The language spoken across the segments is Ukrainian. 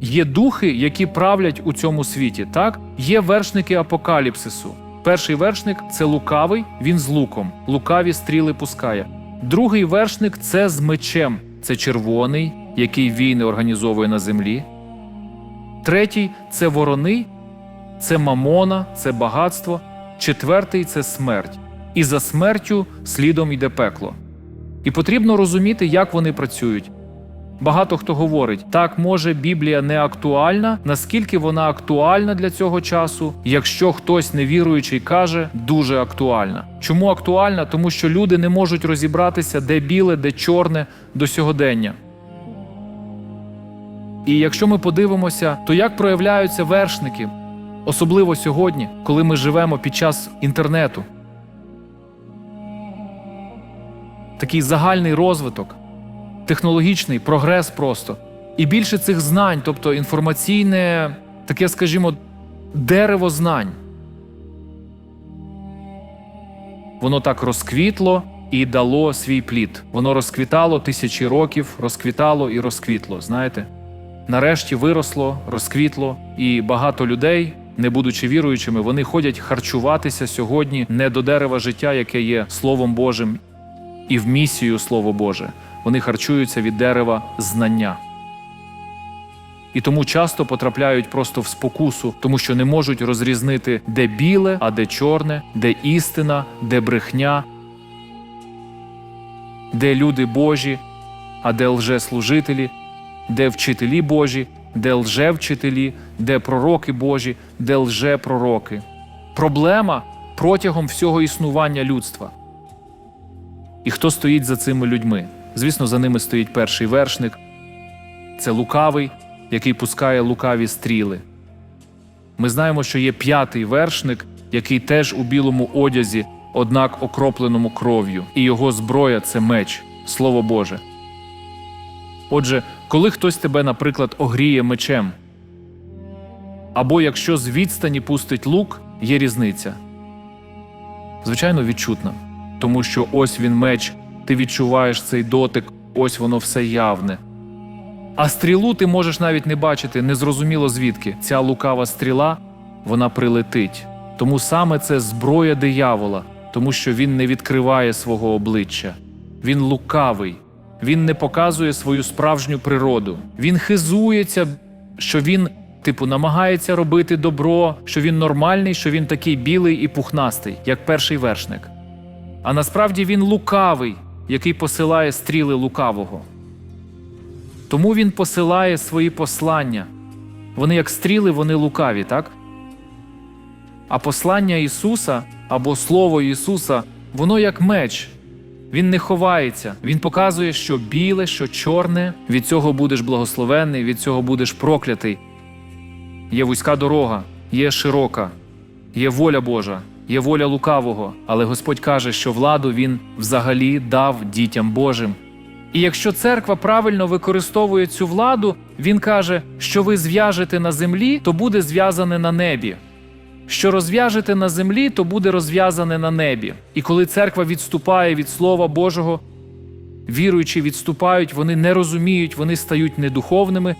Є духи, які правлять у цьому світі. Так, є вершники апокаліпсису. Перший вершник це лукавий, він з луком, лукаві стріли пускає. Другий вершник це з мечем, це червоний, який війни організовує на землі. Третій це ворони, це мамона, це багатство. Четвертий це смерть. І за смертю слідом йде пекло. І потрібно розуміти, як вони працюють. Багато хто говорить, так може Біблія не актуальна, наскільки вона актуальна для цього часу, якщо хтось невіруючий каже, дуже актуальна. Чому актуальна? Тому що люди не можуть розібратися, де біле, де чорне до сьогодення. І якщо ми подивимося, то як проявляються вершники, особливо сьогодні, коли ми живемо під час інтернету. Такий загальний розвиток, технологічний прогрес просто. І більше цих знань, тобто інформаційне, таке, скажімо, дерево знань. Воно так розквітло і дало свій плід. Воно розквітало тисячі років, розквітало і розквітло. Знаєте? Нарешті виросло, розквітло, і багато людей, не будучи віруючими, вони ходять харчуватися сьогодні не до дерева життя, яке є Словом Божим, і в місію Слово Боже. Вони харчуються від дерева знання. І тому часто потрапляють просто в спокусу, тому що не можуть розрізнити, де біле, а де чорне, де істина, де брехня, де люди Божі, а де лжеслужителі, де вчителі Божі, де лжевчителі, де пророки Божі, де лжепророки. Проблема протягом всього існування людства. І хто стоїть за цими людьми? Звісно, за ними стоїть перший вершник. Це лукавий, який пускає лукаві стріли. Ми знаємо, що є п'ятий вершник, який теж у білому одязі, однак окропленому кров'ю, і його зброя це меч, Слово Боже. Отже, коли хтось тебе, наприклад, огріє мечем, або якщо з відстані пустить лук, є різниця. Звичайно, відчутна, тому що ось він меч, ти відчуваєш цей дотик, ось воно все явне. А стрілу ти можеш навіть не бачити, незрозуміло звідки. Ця лукава стріла вона прилетить. Тому саме це зброя диявола, тому що він не відкриває свого обличчя. Він лукавий, він не показує свою справжню природу. Він хизується, що він, типу, намагається робити добро, що він нормальний, що він такий білий і пухнастий, як перший вершник. А насправді він лукавий, який посилає стріли лукавого. Тому він посилає свої послання. Вони як стріли, вони лукаві, так? А послання Ісуса або Слово Ісуса, воно як меч. Він не ховається, він показує, що біле, що чорне, від цього будеш благословенний, від цього будеш проклятий. Є вузька дорога, є широка, є воля Божа, є воля лукавого, але Господь каже, що владу Він взагалі дав дітям Божим. І якщо церква правильно використовує цю владу, він каже, що ви зв'яжете на землі, то буде зв'язане на небі. Що розв'яжете на землі, то буде розв'язане на небі. І коли церква відступає від Слова Божого, віруючі відступають, вони не розуміють, вони стають недуховними,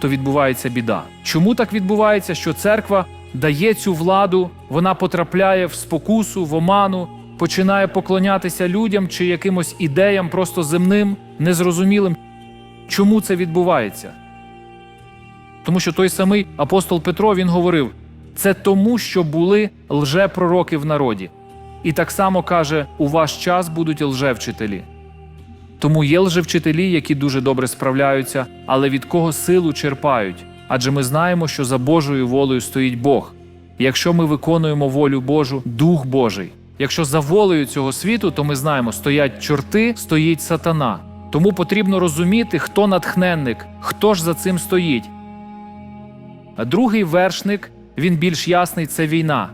то відбувається біда. Чому так відбувається? Що церква дає цю владу, вона потрапляє в спокусу, в оману, починає поклонятися людям чи якимось ідеям просто земним, незрозумілим. Чому це відбувається? Тому що той самий апостол Петро він говорив: це тому, що були лжепророки в народі. І так само каже: у ваш час будуть лжевчителі. Тому є лжевчителі, які дуже добре справляються, але від кого силу черпають? Адже ми знаємо, що за Божою волею стоїть Бог. Якщо ми виконуємо волю Божу, Дух Божий. Якщо за волею цього світу, то ми знаємо, стоять чорти, стоїть сатана. Тому потрібно розуміти, хто натхненник, хто ж за цим стоїть. А другий вершник, він більш ясний це війна.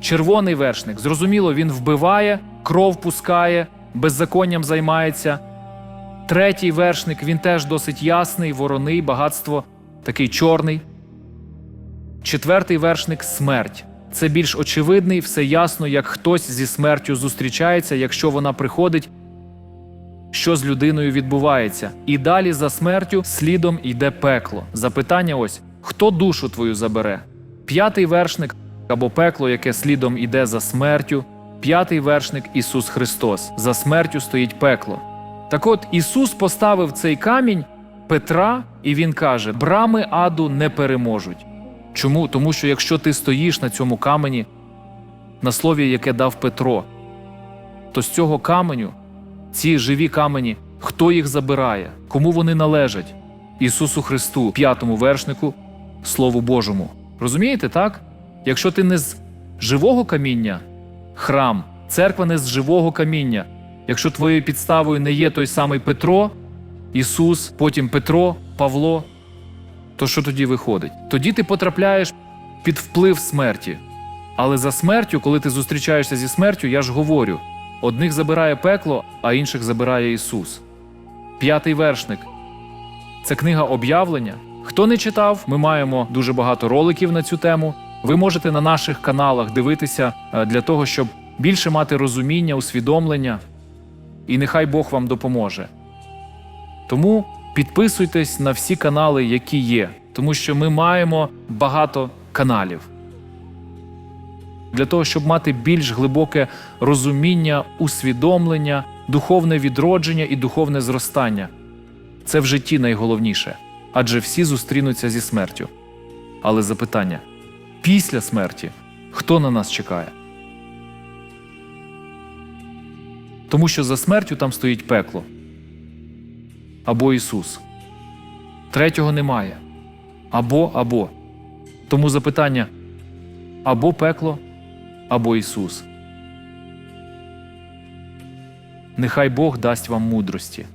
Червоний вершник, зрозуміло, він вбиває, кров пускає, беззаконням займається. Третій вершник, він теж досить ясний, вороний, багатство, такий чорний. Четвертий вершник смерть. Це більш очевидний, все ясно, як хтось зі смертю зустрічається, якщо вона приходить. що з людиною відбувається. І далі за смертю слідом йде пекло. Запитання ось: хто душу твою забере? П'ятий вершник або пекло, яке слідом іде за смертю. П'ятий вершник Ісус Христос. За смертю стоїть пекло. Так от Ісус поставив цей камінь Петра, і Він каже: брами аду не переможуть. Чому? Тому що якщо ти стоїш на цьому камені, на слові, яке дав Петро, то з цього каменю, ці живі камені, хто їх забирає, кому вони належать? Ісусу Христу, п'ятому вершнику, Слову Божому. Розумієте, так? Якщо ти не з живого каміння, храм, церква не з живого каміння, якщо твоєю підставою не є той самий Петро, Ісус, потім Петро, Павло, то що тоді виходить? Тоді ти потрапляєш під вплив смерті. Але за смертю, коли ти зустрічаєшся зі смертю, я ж говорю: одних забирає пекло, а інших забирає Ісус. П'ятий вершник це книга об'явлення. Хто не читав, ми маємо дуже багато роликів на цю тему. Ви можете на наших каналах дивитися е, для того, щоб більше мати розуміння, усвідомлення, і нехай Бог вам допоможе. Тому підписуйтесь на всі канали, які є, тому що ми маємо багато каналів. Для того, щоб мати більш глибоке розуміння, усвідомлення, духовне відродження і духовне зростання. Це в житті найголовніше, адже всі зустрінуться зі смертю. Але запитання: після смерті хто на нас чекає? Тому що за смертю там стоїть пекло або Ісус. Третього немає. Або або. Тому запитання або пекло, або Ісус. Нехай Бог дасть вам мудрості.